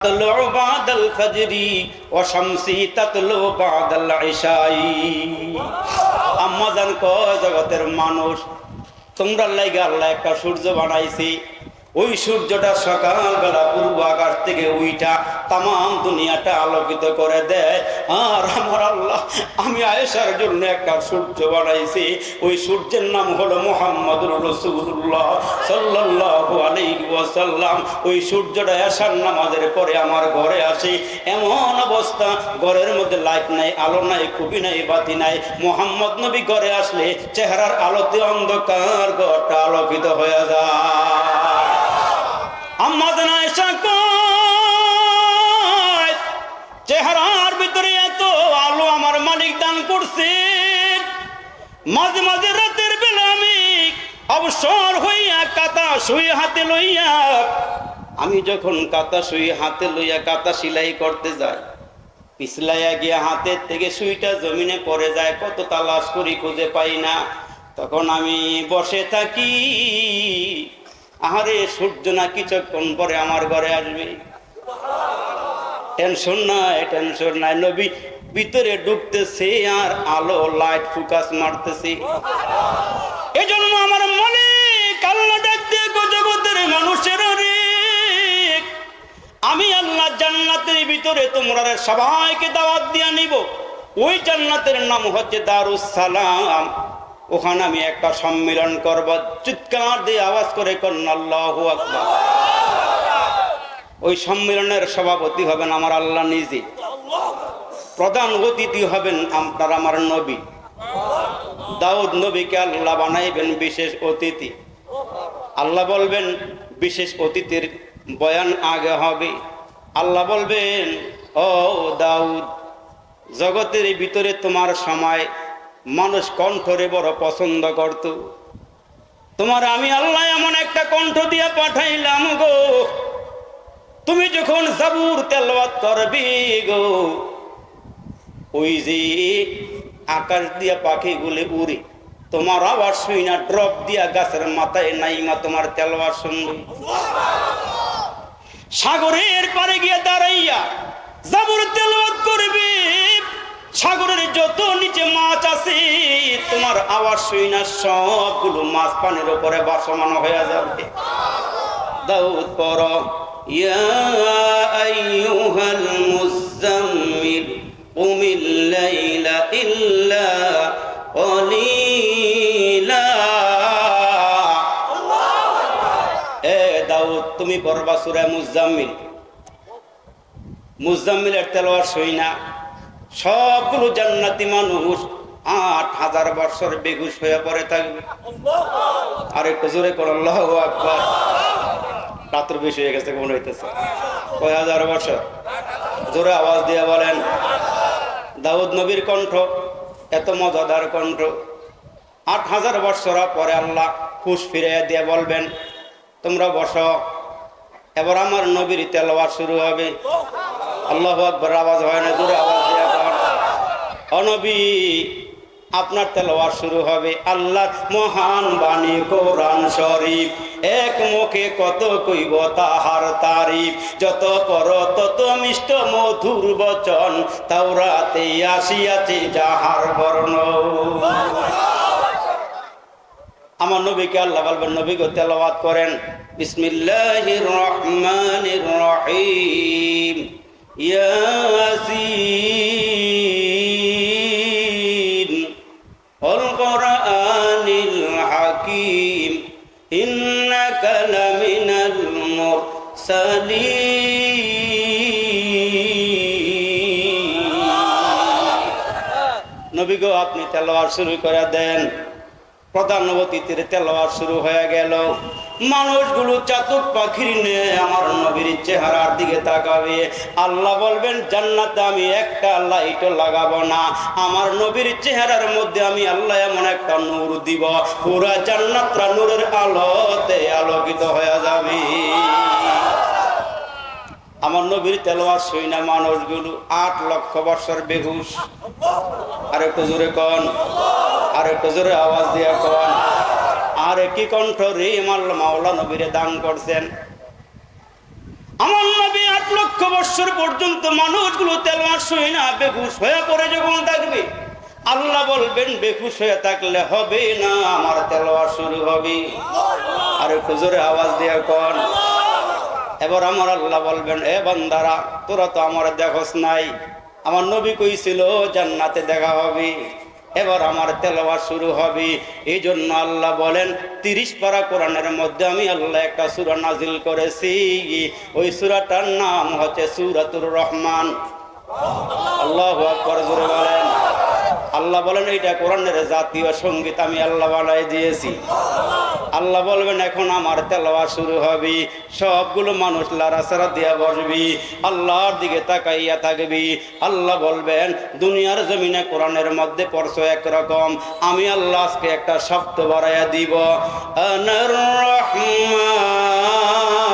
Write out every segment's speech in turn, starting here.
تطلع بعد الفجر وشمسي تطلع بعد العشاء আম্মা জান কয় জগতের মানুষ তোমরা লাইগা আল্লাহ একটা সূর্য বানাইছি ওই সূর্যটা সকালবেলা পূর্ব আকাশ থেকে উইটা তাম দুনিয়াটা আলোকিত করে দেয়। আর আমার আল্লাহ, আমি আয়েশার জন্য একটা সূর্য বানাইছি। ওই সূর্যের নাম হলো মোহাম্মদুর রসুল্লাহ সাল্লাল্লাহু আলাইহি ওয়াসাল্লাম। ওই সূর্যটা এশার নামাজের পরে আমার ঘরে আসে। এমন অবস্থা, ঘরের মধ্যে লাইট নাই, আলো নাই খুবই নাই, বাতি নাই। মোহাম্মদ নবী ঘরে আসলে চেহারার আলোতে অন্ধকার ঘরটা আলোকিত হয়ে যায়। আম্মা জানা এসা চেহারার ভিতরে এত আলো আমার মালিক দান করছে। মাঝে মাঝে রাতের বেলা আমি অবসর হইয়া কাতা শুয়ে হাতে লইয়া, আমি যখন কাতা শুয়ে হাতে লইয়া কাতা সেলাই করতে যাই, পিছলাইয়া গিয়া হাতের থেকে সুইটা জমিনে পড়ে যায়, কত তালাশ করি খুঁজে পাই না। তখন আমি বসে থাকি আহারে, সূর্য না কিছুক্ষণ পরে আমার ঘরে আসবে। টেনশন নাই টেনশন নাই, নবী ভিতরে ঢুকতেছে আর আলো লাইট ফোকাস মারতেছে। এই জন্য আমার মনে কাল্লা ডাকতে জগতের মানুষের রে আমি আল্লাহ জান্নাতের ভিতরে তোমরা সবাইকে দাওয়াত দিয়ে নিব। ওই জান্নাতের নাম হচ্ছে দারুস সালাম। ওখানে আমি একটা সম্মেলন করব। চিৎকার দিয়ে আওয়াজ করে ওই সম্মেলনের সভাপতি হবেন আমার আল্লাহ নিজে। প্রধান অতিথি হবেন আপনার আমার নবী। দাউদ নবীকে আল্লাহ বানাইবেন বিশেষ অতিথি। আল্লাহ বলবেন, বিশেষ অতিথির বয়ান আগে হবে। আল্লাহ বলবেন, ও দাউদ, জগতের ভিতরে তোমার সময় মানুষ কণ্ঠরে বড় পছন্দ করত। তোমার আমি আল্লাহ এমন একটা কণ্ঠ দিয়ে পাঠাইলাম গো। তুমি যখন জাবুর তেলবাদ করবি গো, ওই যে আকাশ দিয়া পাখি পাখিগুলি উড়ে, তোমার আবার শুই না ড্রপ দিয়া গাছের মাথায় নাইমা তোমার তেলবার শুনবে সাগরের পারে গিয়ে দাঁড়াইয়া জাবুর তেলবাদ করবে সাগরের যত নিচে মাছ আছে, তোমার আওয়াজ শুই না, সবগুলো মাছ পানির উপরে বাসমান হয়ে যাবে। দাউদ পর ইল্লা অলিলা এ দাউদ, তুমি পড়বা সূরা মুজাম্মিল মুজাম্মিলের তেলোয়ার শুই না। সবগুলো জান্নাতি মানুষ আট হাজার বছর বেগুস হয়ে পড়ে থাকবে। আর একটু জোরে আল্লাহ আকবার। রাত্র বেশি হয়ে গেছে মনে হইতেছে? কয় হাজার বছর? জোরে আওয়াজ দিয়ে বলেন। দাউদ নবীর কণ্ঠ, এত মজাদার কণ্ঠ। আট হাজার বৎসর পরে আল্লাহ খুশ ফিরে দিয়ে বলবেন, তোমরা বস, এবার আমার নবীর তেলাওয়াত শুরু হবে। আল্লাহ আকবর, আওয়াজ হয় না, জোরে আওয়াজ অনবী, আপনার তেলাওয়াত শুরু হবে। আল্লাহ মহান বাণী কোরআন শরীফ। এক মুখে কত কইব তাহার তারিফ। যত পর তত মিষ্ট মধুর বচন। তাওরাতে আসিয়াছে যাহার বর্ণ। আমার নবীকে আল্লাহ বলবেন নবীকে তেলাওয়াত করেন। বিসমিল্লাহির রহমানির রহিম। ইয়াসিন। আপনি তেলাওয়াত শুরু করে দেন। প্রধান অতিথির তেলাওয়াত শুরু হয়ে গেল। মানুষগুলো চাতক পাখির নিয়ে আমার নবীর চেহারার দিকে তাকাবে। আল্লাহ বলবেন, জান্নাতে আমি একটা লাইটও লাগাবো না। আমার নবীর চেহারার মধ্যে আমি আল্লাহ এমন একটা নূর দিব। পুরা জান্নাতরা নূরের আলোতে আলোকিত হয়ে যাবে। আমার নবীর তেলোয়ার না মানুষগুলো আট লক্ষ বছর বেহুশ। আর একটু জোরে কন। আর একটু জোরে আওয়াজ দিয়া কন। আর কি কণ্ঠ রে মাল্লা মাওলা নবীরে দান করছেন। আমার নবী আট লক্ষ বৎসর পর্যন্ত মানুষগুলো তেলমার শুই না বেহুশ হয়ে পড়ে যখন থাকবে। আল্লাহ বলবেন, বেহুশ হয়ে থাকলে হবে না, আমার তেলোয়া শুরু হবে। আর একটু জোরে আওয়াজ দিয়ে কন। এবার আমার আল্লাহ বলবেন, এ বান্দারা, তোরা তো আমার দেখোস নাই। আমার নবী কইছিল, জান্নাতে দেখা হবে। এবার আমার তেলাওয়া শুরু হবে। এই জন্য আল্লাহ বলেন, তিরিশ পারা কোরআনের মধ্যে আমি আল্লাহ একটা সুরা নাজিল করেছি। ওই সুরাটার নাম হচ্ছে সুরাতুর রহমান। আল্লাহ আকবর, জোরে বলেন। আল্লাহ বলেন, এইটা কোরআনের জাতীয় সংগীত, আমি আল্লাহ বানাই দিয়েছি। আল্লাহ বলবেন, এখন আমার তেলাওয়া শুরু হবে। সবগুলো মানুষ লারাসারা দিয়া বসবি। আল্লাহর দিকে তাকাইয়া থাকবি। আল্লাহ বলবেন, দুনিয়ার জমিনে কোরআনের মধ্যে পড়ছো একরকম। আমি আল্লাহ আজকে একটা শব্দ বাড়াইয়া দিব। আনার রহমান।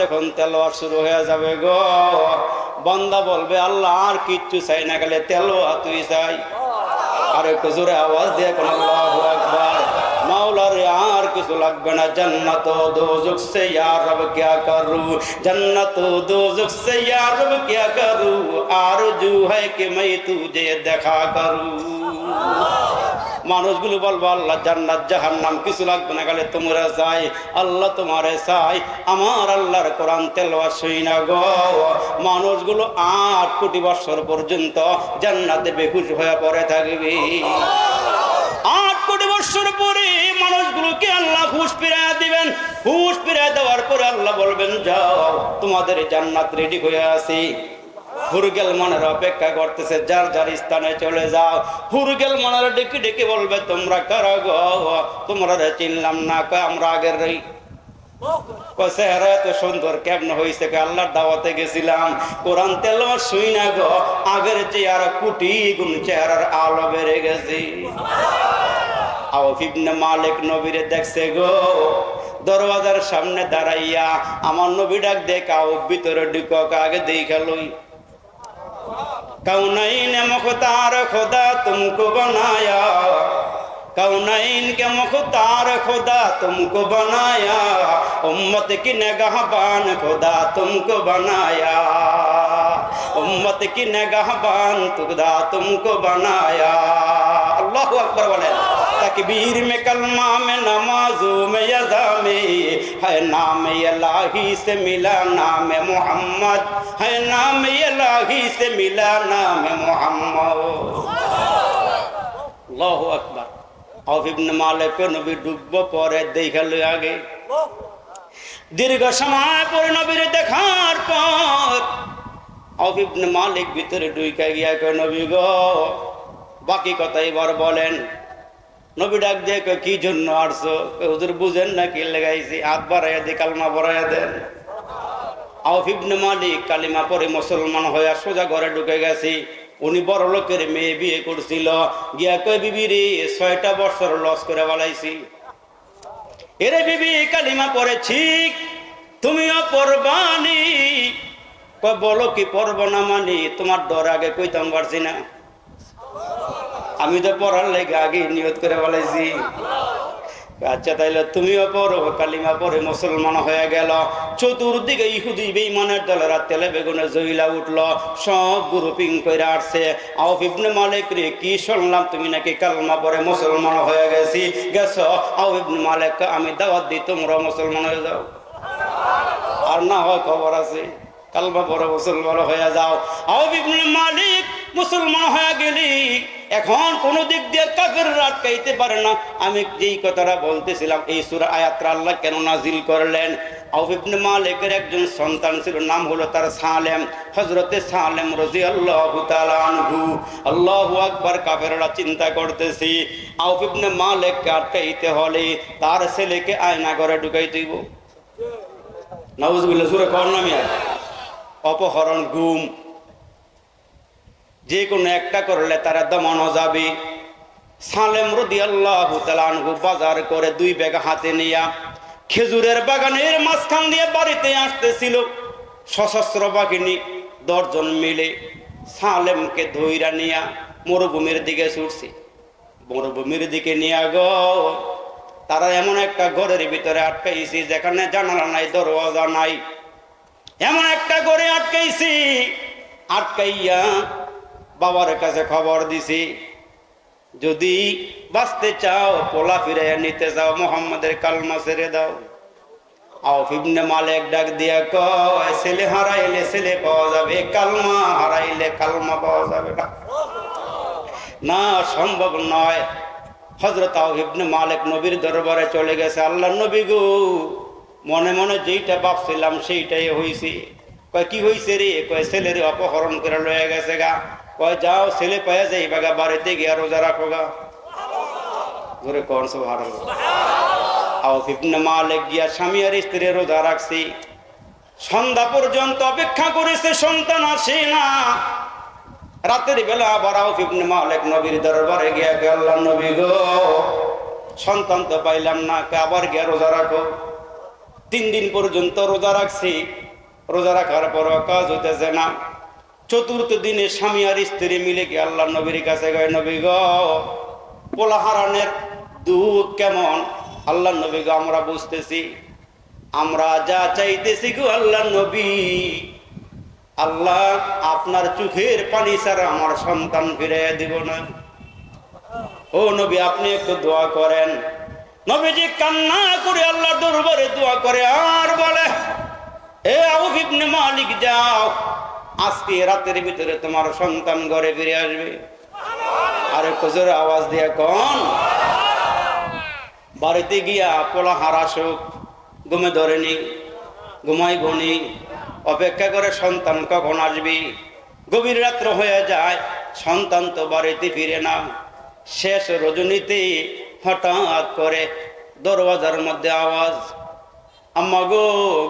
যখন তেলোয়ার শুরু হয়ে যাবে গো, বন্দা বলবে, আল্লাহ, আর কিচ্ছু চাই না গেলে তেলোয়া তুই চাই। আর একটু জোরে আওয়াজ দিয়ে কোন আকবার। মাওলারে, আর কিছু লাগবে না, জান্নাত দোজুক সে ইয়ার রব কিয়া করু, জান্নাত দোজুক সে ইয়ার রব কিয়া করু, আর জু হ্যায় কি মাই তুজে দেখা করু। মানুষগুলো বলব আল্লাহ জান্নাত, জাহান্নাম, কিছু লাগবে না গেলে তোমরা চাই আল্লাহ তোমারে চাই। আমার আল্লাহর কোরআন শুই না গো। মানুষগুলো আট কোটি বছর পর্যন্ত জান্নাতে বেহুশ হয়ে পড়ে থাকবে। আট কোটি বছর পরে মানুষগুলোকে আল্লাহ হুশ ফিরাইয়া দিবেন। হুশ ফিরাইয়া দেওয়ার পরে আল্লাহ বলবেন, যাও, তোমাদের জান্নাত রেডি হয়ে আসি হুরগেল মনের অপেক্ষা করতেছে, যার যার স্থানে চলে যাও। হুরগেল মনের ডেকে ডেকে বলবে, তোমরা কারা গো? তোমরা রে চিনলাম না, কয় আমরা আগের রই চেহারা এত সুন্দর কেমন দাওয়াতে গেছিলাম। তেল শুই না গো, আগের কুটি চেহারার আলো বেড়ে মালিক নবীরে দেখছে গো, দরওয়াজার সামনে দাঁড়াইয়া আমার নবী ডাক দেখ ভিতরে ঢুকক আগে দেখা লই। कौनैन मुख्तार खुदा तुमको बनाया। कौनैन के मुख्तार खुदा तुमको बनाया। उम्मत की नगहबान खुदा तुमको बनाया। उम्मत की नगहबान खुदा तुमको बनाया। अल्लाह अकबर बोले तकबीर में कलमा में नमाजों में यदा में है नाम अल्लाही से मिला नाम मोहम्मद है नाम अल्लाही से मिला नाम मोहम्मद আল্লাহু আকবার আউফ ইবনে মালিক নবী ডুবব পরে দেখাল আগে দীর্ঘ সময় পরে নবীর দেখার পর আউফ ইবনে মালিক ভিতরে ঢুইকা গিয়া কয় নবী গো বাকি কথা এবার বলেন নবী ডাক দিয়ে কয়, কি জন্য আসছো হুজুর বুঝেন না কি লাগাইছি হাত বাড়াইয়া দিয়ে কালমা বড়াইয়া দেন। আউফ ইবনে মালিক কালিমা পরে মুসলমান হইয়া সোজা ঘরে ঢুকে গেছি। উনি বড় লোকের মেয়ে বিয়ে করছিল। গিয়া কয় বিবি রে ছয়টা বছর লস করে বালাইছি। এরে বিবি কালিমা পরে ঠিক তুমিও পরবানি কয় বলো কি পরব না মানি তোমার ডর আগে কইতাম পারছি না। আমি তো পড়ার লেগে আগে নিয়ত করে বলেছি। আচ্ছা তাইলে তুমিও পড়ো, কালিমা পরে মুসলমান হয়ে গেল। চতুর্দিকে ইহুদি বেইমানের দলেরা তেলে বেগুনে জইলা উঠল, সব গ্রুপিং করে আসছে। আউফ ইবনে মালিক রে, কি শুনলাম? তুমি নাকি কালমা পরে মুসলমান হয়ে গেছি। গেছো? আউফ ইবনে মালিক, আমি দাওয়াত দিই তোমরা মুসলমান হয়ে যাও। আর না হয় খবর আছে, কালমা পরে মুসলমান হয়ে যাও। আউফ ইবনে মালিক মুসলমান হয়ে গেলি। এখন কোন দিক দিয়ে কাফের আটকাইতে পারে না। আমি যেই কথাটা বলতেছিলাম, এই সুরা আয়াত্রা আল্লাহ কেন নাজিল করলেন? মালিকের একজন সন্তান ছিল, নাম হলো তার সালেম হজরতে সালেম রাজি আল্লাহ আনহু। আল্লাহু আকবার, কাফেররা চিন্তা করতেছি আউফ ইবনে মালিককে আটকাইতে হলে তার ছেলেকে আয়না ঘরে ঢুকাই দিব। সুরে কর অপহরণ, গুম যে কোনো একটা করলে তারা দমানো যাবে। সালেম রদি আল্লাহ বাজার করে দুই বেগা হাতে নিয়া খেজুরের বাগানের মাঝখান দিয়ে বাড়িতে আসতেছিল। সশস্ত্র বাহিনী দশজন মিলে সালেমকে ধৈরা নিয়া মরুভূমির দিকে ছুটছি। মরুভূমির দিকে নিয়ে গো, তারা এমন একটা ঘরের ভিতরে আটকাইছি যেখানে জানালা নাই, দরওয়াজা নাই। এমন একটা ঘরে আটকাইছি, আটকাইয়া বাবার কাছে খবর দিছি। যদি বাঁচতে চাও, পোলা ফিরে নিতে চাও মোহাম্মদের কালমা ছেড়ে দাও। আউফ ইবনে মালিক ডাক দিয়া কয়, ছেলে হারাইলে ছেলে পাওয়া যাবে, কালমা হারাইলে কালমা পাওয়া যাবে না। না, সম্ভব নয়। হজরত আউফ ইবনে মালিক নবীর দরবারে চলে গেছে, আল্লাহ নবী গো, মনে মনে যেইটা ভাবছিলাম সেইটাই হইছে। কয়, কি হয়েছে রে? কয়, ছেলের অপহরণ করে লয়ে গেছে গা। কয়, যাও, ছেলে পায়ে যাই, বাগা বাড়িতে গিয়া রোজা রাখো গা ধরে কোন সব হারালো আউফ ইবনে মালিক গিয়া স্বামী আর স্ত্রী রোজা রাখছি। সন্ধ্যা পর্যন্ত অপেক্ষা করেছে, সন্তান আসে না। রাতের বেলা আবার আউফ ইবনে মালিক নবীর দরবারে গিয়া আল্লাহ নবী গো, সন্তান তো পাইলাম না আবার গিয়া রোজা রাখো। তিন দিন পর্যন্ত রোজা রাখছি। রোজা রাখার পর কাজ হইতেছে না। চতুর্থ দিনে স্বামী আর স্ত্রী মিলে কি আল্লাহ নবীর কাছে গয় নবী গো পোলাহারানের দুধ কেমন? আল্লাহ নবী গো, আমরা বুঝতেছি, আমরা যা চাইতেছি গো আল্লাহ নবী। আল্লাহ আপনার চোখের পানি ছাড়া আমার সন্তান ফিরে দিব না। ও নবী, আপনি একটু দোয়া করেন। নবীজি কান্না করে আল্লাহ দরবারে দোয়া করে, আর বলে, এ আবু ইবনে মালিক, যাও আজকে রাতের ভিতরে তোমার সন্তান ঘরে ফিরে আসবে। আরে কজোর আওয়াজ দিয়ে কন। বাড়িতে গিয়া পোলা হারাসুক ঘুমে ধরেনি ঘুমাই গনি অপেক্ষা করে সন্তান কখন আসবি? গভীর রাত্র হয়ে যায়, সন্তান তো বাড়িতে ফিরে না। শেষ রজনীতে হঠাৎ করে দরওয়াজার মধ্যে আওয়াজ আম্মা গো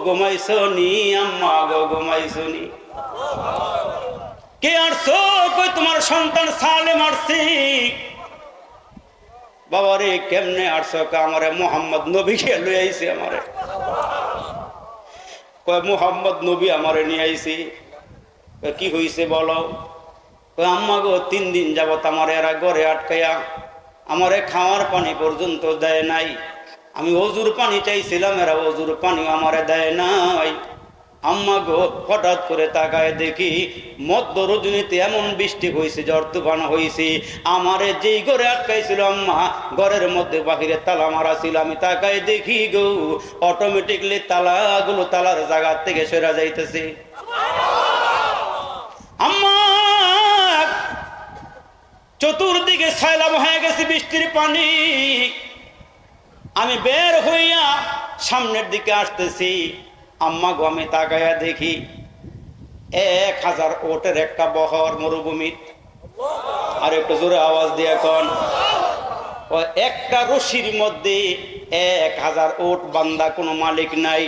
ঘুমাইছনি আম্মা গো ঘুমাইছনি কে আসছো কই তোমার সন্তান সালে মারছি বাবারে, কেমনে আসছো কা আমারে মোহাম্মদ নবী কে লই আইছে আমারে? কয় মোহাম্মদ নবী আমারে নিয়ে আইছি? কি হইছে বলো? কয় আম্মা গো, তিন দিন যাবত আমার এরা ঘরে আটকাইয়া আমারে খাওয়ার পানি পর্যন্ত দেয় নাই। আমি অজুর পানি চাইছিলাম, এরা অজুর পানি আমারে দেয় নাই। আম্মা গো, হঠাৎ করে তাকায় দেখি মধ্য রজনীতে এমন বৃষ্টি হয়েছে জ্বর তুফান হয়েছে আমারে যেই ঘরে আটকাইছিল আম্মা, ঘরের মধ্যে বাহিরে তালা মারা ছিল। আমি তাকায় দেখি গো অটোমেটিকলি তালাগুলো তালার জায়গা থেকে সরা যাইতেছে। আম্মা, চতুর্দিকে সাইলাম হয়ে গেছে বৃষ্টির পানি। আমি বের হইয়া সামনের দিকে আসতেছি। আম্মা আমি তাকাইয়া দেখি এক হাজার ওটের একটা বহর মরুভূমি আর একটু জোরে আওয়াজ দিয়ে এখন একটা রশির মধ্যে এক হাজার ওট বান্দা কোনো মালিক নাই।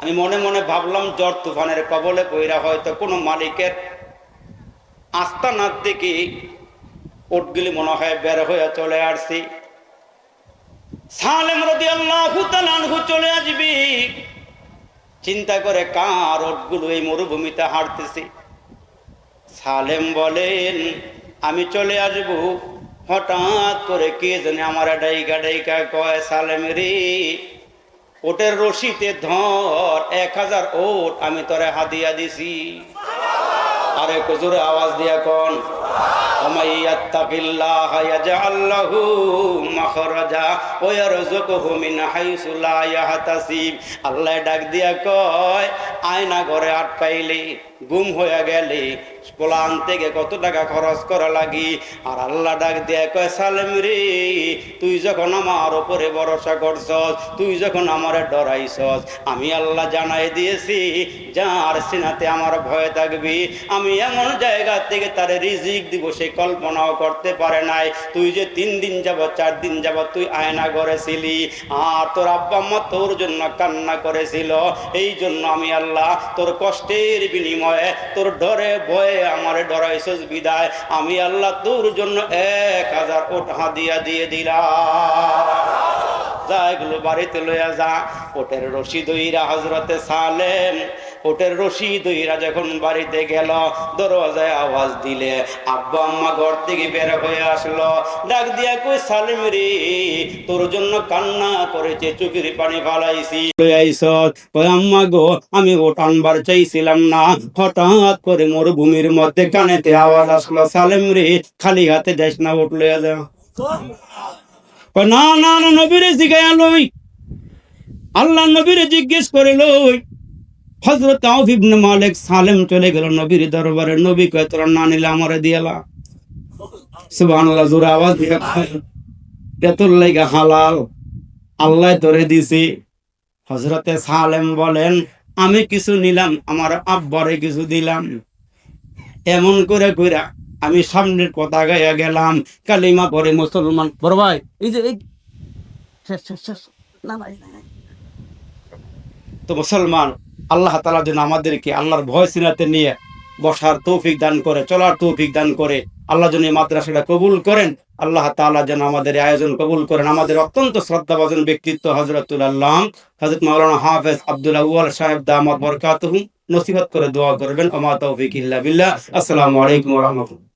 আমি মনে মনে ভাবলাম, জ্বর তুফানের কবলে পইরা হয়তো কোনো মালিকের আস্তানার দিকে ওটগুলি মনে হয় বের হয়ে চলে আসছি। সালেম চলে চিন্তা করে কার ওটগুলো এই মরুভূমিতে হাঁটতেছি? সালেম বলেন, আমি চলে আসব। হঠাৎ করে কে জানে আমার ডাইকা ডাইকা কয়, সালেম রে, ওটের রশিতে ধর, এক হাজার ওট আমি তোরে হাদিয়া দিছি। আরে কুজুরে আওয়াজ দিয়া কোন। ومن يتق الله يجعل له مخرجا ويرزقه من حيث لا يحتسب আল্লাহ ডাক দিয়া কয় আয়না ঘরে আটকাইলে গুম হয়ে গেলে পোলা থেকে কত টাকা খরচ করা লাগি? আর আল্লাহ ডাক দিয়ে কয়, সালেম রে, তুই যখন আমার ওপরে ভরসা করছস, তুই যখন আমারে ডরাইছস, আমি আল্লাহ জানাই দিয়েছি, যার সিনাতে আমার ভয় থাকবি। আমি এমন জায়গা থেকে তার রিজিক দিব, সে কল্পনাও করতে পারে নাই। তুই যে তিন দিন যাব চার দিন যাব তুই আয়না করেছিলি, আর তোর আব্বা আম্মা তোর জন্য কান্না করেছিল, এই জন্য আমি আল্লাহ তোর কষ্টের বিনিময়ে তোর ডরে ভয়ে আমার ডরাইছস বিদায়। আমি আল্লাহ তোর জন্য এক হাজার ওট হাদিয়া দিয়ে দিলাম। যা এগুলো বাড়িতে লইয়া যা, ওটের রশি দইরা হজরতে সালেম ওটের রশি দইরা যখন বাড়িতে গেল দরওয়াজায় আওয়াজ দিলে আব্বা আম্মা ঘর থেকে বের হয়ে আসলো। ডাক দিয়া কই সালেম রে তোর জন্য কান্না করেছে চোখের পানি ফালাইছি। কই আম্মা গো আমি ওট আনবার চাইছিলাম না। হঠাৎ করে মরুভূমির মধ্যে কানেতে আওয়াজ আসলো সালেম রে খালি হাতে যাইস না ওট লইয়া যা। কয়, না না নবীরে জিগাইয়া লই। আল্লাহ নবীরে জিজ্ঞেস করে লই হজরত ইবনে মালিক সালেম চলে গেল নবীর দরবারে। নবী কয়, তোরা না নিলে আমারে দিয়ালা আওয়াজ দিয়া হালাল, আল্লাহ তোরে দিছি। হজরতে সালেম বলেন, আমি কিছু নিলাম, আমার আব্বারে কিছু দিলাম। এমন করে কইরা আমি সামনের কথা গাইয়া গেলাম, কালিমা পরে মুসলমান। বড় এই যে। তো মুসলমান আল্লাহ তালা যেন আমাদেরকে আল্লাহর ভয় সিনাতে নিয়ে বসার তৌফিক দান করে, চলার তৌফিক দান করে, আল্লাহ যেন এই মাদ্রাসাটা কবুল করেন, আল্লাহ তাআলা যেন আমাদের আয়োজন কবুল করেন। আমাদের অত্যন্ত শ্রদ্ধাভাজন ব্যক্তিত্ব হজরতুল আল্লাহ হজরত মাওলানা হাফেজ আব্দুল্লাহ সাহেব, দামাত বরকাতুহু, নসিহত করে দোয়া করবেন। ওমা তৌফিক আসসালামু আলাইকুম রাহমাতুল্লাহ।